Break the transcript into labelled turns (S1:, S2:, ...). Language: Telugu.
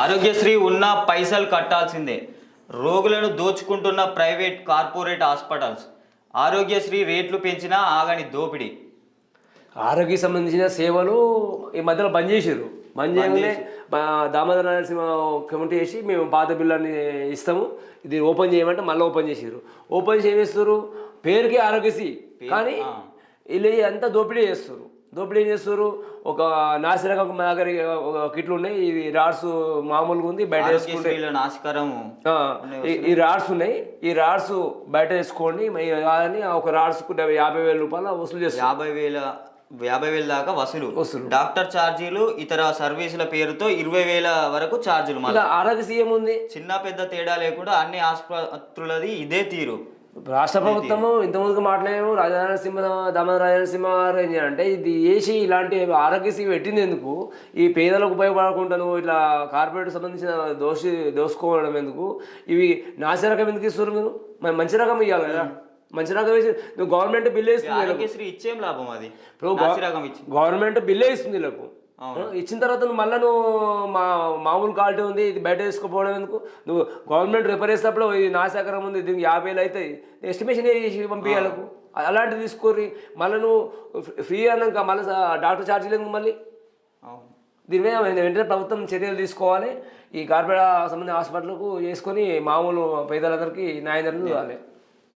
S1: ఆరోగ్యశ్రీ ఉన్న పైసలు కట్టాల్సిందే. రోగులను దోచుకుంటున్న ప్రైవేట్ కార్పొరేట్ హాస్పిటల్స్. ఆరోగ్యశ్రీ రేట్లు పెంచినా ఆగని దోపిడీ.
S2: ఆరోగ్య సంబంధించిన సేవలు ఈ మధ్యలో బంద్ చేసారు బంద్ చేయగానే దామోదర నరసింహ కమిటీ చేసి మేము పాత బిల్లుని ఇస్తాము. ఇది ఓపెన్ చేయమంటే మళ్ళీ ఓపెన్ చేసారు ఓపెన్ చేస్తారు పేరుకి ఆరోగ్యశ్రీ. కానీ వీళ్ళు అంతా దోపిడీ చేస్తారు దోపిడీ ఏం చేస్తారు ఒక నాసిరకం మా దగ్గర కిట్లు ఉన్నాయి ఇవి రాడ్స్ మామూలుగా ఉంది బయట వేసుకుంటే ఈ- ఈ రాడ్స్ ఉన్నాయి. ఈ రాడ్స్ బయట వేసుకోండి కాదని ఒక రాడ్స్ యాభై వేల రూపాయలు వసూలు చేస్తారు
S1: యాభై వేల యాభై వేల దాకా వసూలు.
S2: వసూలు.
S1: డాక్టర్ ఛార్జీలు ఇతర సర్వీసుల పేరుతో ఇరవై వేల వరకు ఛార్జీలు మళ్ళీ
S2: ఇలా ఆరోగ్యశ్రీ ఏముంది
S1: చిన్న పెద్ద తేడా లేకుండా అన్ని ఆసుపత్రులది ఇదే తీరు.
S2: రాష్ట్ర ప్రభుత్వము ఇంతకుముందుకు మాట్లాడాము రాజనరసింహ దామోదర రాజనరసింహ గారు ఏం చేయాలంటే ఇది వేసి ఇలాంటి ఆరోగ్యశ్రీ పెట్టింది ఎందుకు? ఈ పేదలకు ఉపయోగపడకుండా నువ్వు ఇట్లా కార్పొరేట్ సంబంధించిన దోషి దోసుకోవడం ఎందుకు? ఇవి నాసి రకం ఎందుకు ఇస్తారు మీరు? మరి మంచి రకం ఇవ్వాలి కదా. మంచి రకం వేసి నువ్వు గవర్నమెంట్ బిల్ వేస్తుంది
S1: ఇచ్చేం లాభం అది?
S2: ఇప్పుడు గవర్నమెంట్ బిల్లే ఇస్తుంది వీళ్ళకు. ఇచ్చిన తర్వాత నువ్వు మళ్ళీ నువ్వు మా మామూలు క్వాలిటీ ఉంది ఇది బయట వేసుకోపోవడం ఎందుకు? నువ్వు గవర్నమెంట్ రిపేర్ చేసేటప్పుడు ఇది నాశాకరం ఉంది దీనికి యాభై వేలు అవుతాయి. ఎస్టిమేషన్ చేసి పంపించాలకు అలాంటివి తీసుకోరి మళ్ళీ నువ్వు ఫ్రీ అన్నాక మళ్ళీ డాక్టర్ ఛార్జీలు ఎందుకు మళ్ళీ. దీని మీద వెంటనే ప్రభుత్వం చర్యలు తీసుకోవాలి. ఈ కార్పొరేట్ సంబంధించిన హాస్పిటల్కు చేసుకొని మామూలు పేదలందరికీ న్యాయం జరుగుతుంది.